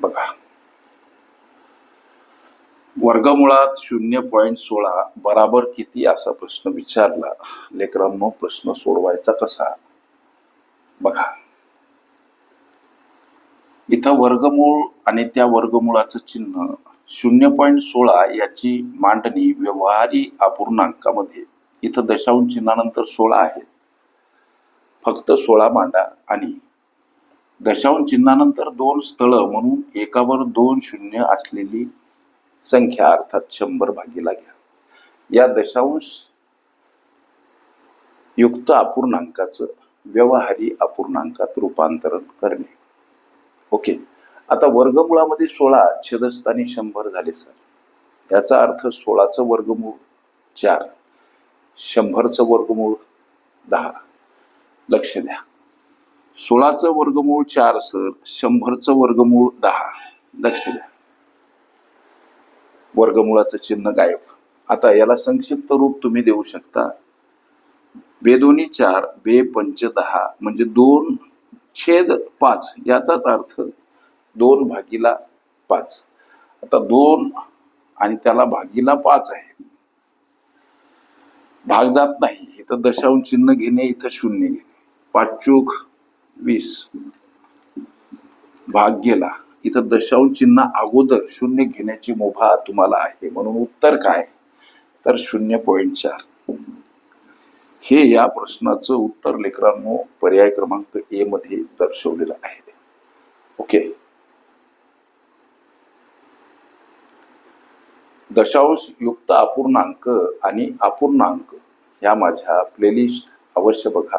बघा. वर्गमुळात शून्य पॉईंट सोळा बराबर किती असा प्रश्न विचारला? लेकरांनो प्रश्न सोडवायचा कसा? बघा. इथं वर्गमूळ आणि त्या वर्गमुळाचं चिन्ह शून्य पॉईंट सोळा याची मांडणी व्यवहारी अपूर्णांकामध्ये. इथं दशांश चिन्हानंतर सोळा आहे. फक्त सोळा मांडा आणि दशांश चिन्हानंतर दोन स्थळं म्हणून एकावर दोन शून्य असलेली संख्या अर्थात शंभर भागीला घ्या. या दशांश युक्त अपूर्णांकाचं व्यवहारी अपूर्णांकात रूपांतरण करणे. ओके. आता वर्गमुळामध्ये सोळा छेदस्थानी शंभर झाले सर. याचा अर्थ सोळाचं वर्गमूळ चार शंभरचं वर्गमूळ दहा. लक्ष द्या. सोळाचं वर्गमूळ चार सर शंभरचं वर्गमूळ दहा. लक्ष द्या. वर्गमुळाचं चिन्ह गायब. आता याला संक्षिप्त रूप तुम्ही देऊ शकता. बेदोनी चार बे पंच दहा म्हणजे दोन छेद पाच याचाच अर्थ दोन भागीला पाच. आता दोन आणि त्याला भागीला पाच आहे. भाग जात नाही. इथं दशांश चिन्ह घेणे इथं शून्य घेणे. पाच चूक वीस. भाग गेला इथं दशांश चिन्ह अगोदर शून्य घेण्याची मुभा तुम्हाला आहे. म्हणून उत्तर काय? तर शून्य पॉईंट चार. हे या प्रश्नाचं उत्तर लेकरांनो पर्याय क्रमांक ए मध्ये दर्शवलेलं आहे. ओके दशांश युक्त अपूर्णांक आणि अपूर्णांक ह्या माझ्या प्लेलिस्ट अवश्य बघा.